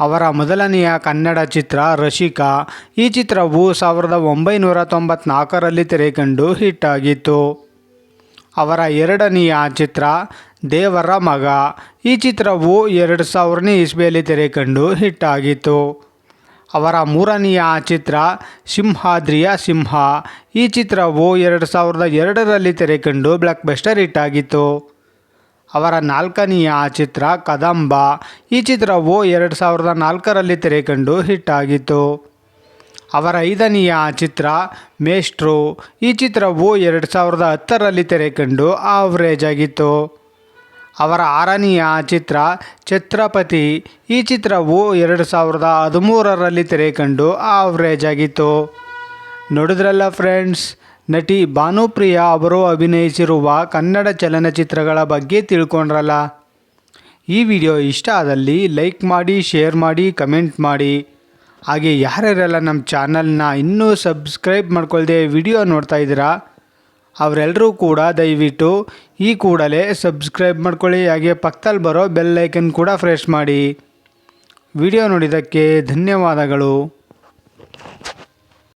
ಅವರ ಮೊದಲನೆಯ ಕನ್ನಡ ಚಿತ್ರ ರಶಿಕಾ. ಈ ಚಿತ್ರವು ಸಾವಿರದ ಒಂಬೈನೂರ ತೊಂಬತ್ನಾಲ್ಕರಲ್ಲಿ ತೆರೆಕಂಡು ಹಿಟ್ ಆಗಿತ್ತು ಅವರ ಎರಡನೆಯ ಚಿತ್ರ ದೇವರ ಮಗ. ಈ ಚಿತ್ರವು ಎರಡು ಸಾವಿರನೇ ಇಸ್ವಿಯಲ್ಲಿ ತೆರೆಕಂಡು ಹಿಟ್ ಆಗಿತ್ತು ಅವರ ಮೂರನೆಯ ಚಿತ್ರ ಸಿಂಹಾದ್ರಿಯ ಸಿಂಹ. ಈ ಚಿತ್ರವು ಎರಡು ಸಾವಿರದ ಎರಡರಲ್ಲಿ ತೆರೆಕಂಡು ಬ್ಲಾಕ್ ಬೆಸ್ಟರ್ ಹಿಟ್ ಆಗಿತ್ತು ಅವರ ನಾಲ್ಕನೆಯ ಚಿತ್ರ ಕದಂಬ. ಈ ಚಿತ್ರವು ಎರಡು ಸಾವಿರದ ನಾಲ್ಕರಲ್ಲಿ ತೆರೆಕಂಡು ಹಿಟ್ಟಾಗಿತ್ತು ಅವರ ಐದನೆಯ ಚಿತ್ರ ಮೇಷ್ಟ್ರು. ಈ ಚಿತ್ರವು ಎರಡು ಸಾವಿರದ ಹತ್ತರಲ್ಲಿ ತೆರೆಕಂಡು ಆವ್ರೇಜ್ ಆಗಿತ್ತು. ಅವರ ಆರನೆಯ ಚಿತ್ರ ಛತ್ರಪತಿ. ಈ ಚಿತ್ರವು ಎರಡು ಸಾವಿರದ ಹದಿಮೂರರಲ್ಲಿ ತೆರೆಕಂಡು ಆವ್ರೇಜ್ ಆಗಿತ್ತು. ನೋಡಿದ್ರಲ್ಲ ಫ್ರೆಂಡ್ಸ್ ನಟಿ ಭಾನುಪ್ರಿಯಾ ಅವರು ಅಭಿನಯಿಸಿರುವ ಕನ್ನಡ ಚಲನಚಿತ್ರಗಳ ಬಗ್ಗೆ ತಿಳ್ಕೊಂಡ್ರಲ್ಲ? ಈ ವಿಡಿಯೋ ಇಷ್ಟ ಆದಲ್ಲಿ ಲೈಕ್ ಮಾಡಿ, ಶೇರ್ ಮಾಡಿ, ಕಮೆಂಟ್ ಮಾಡಿ. ಹಾಗೆ ಯಾರ್ಯಾರೆಲ್ಲ ನಮ್ಮ ಚಾನಲ್ನ ಇನ್ನೂ ಸಬ್ಸ್ಕ್ರೈಬ್ ಮಾಡ್ಕೊಳ್ದೆ ವಿಡಿಯೋ ನೋಡ್ತಾ ಇದ್ದೀರಾ? ಅವರೆಲ್ಲರೂ ಕೂಡ ದಯವಿಟ್ಟು ಈ ಕೂಡಲೇ ಸಬ್ಸ್ಕ್ರೈಬ್ ಮಾಡ್ಕೊಳ್ಳಿ. ಹಾಗೆ ಪಕ್ಕದಲ್ಲಿ ಬರೋ ಬೆಲ್ ಐಕನ್ ಕೂಡ ಫ್ರೆಶ್ ಮಾಡಿ. ವಿಡಿಯೋ ನೋಡಿದ್ದಕ್ಕೆ ಧನ್ಯವಾದಗಳು.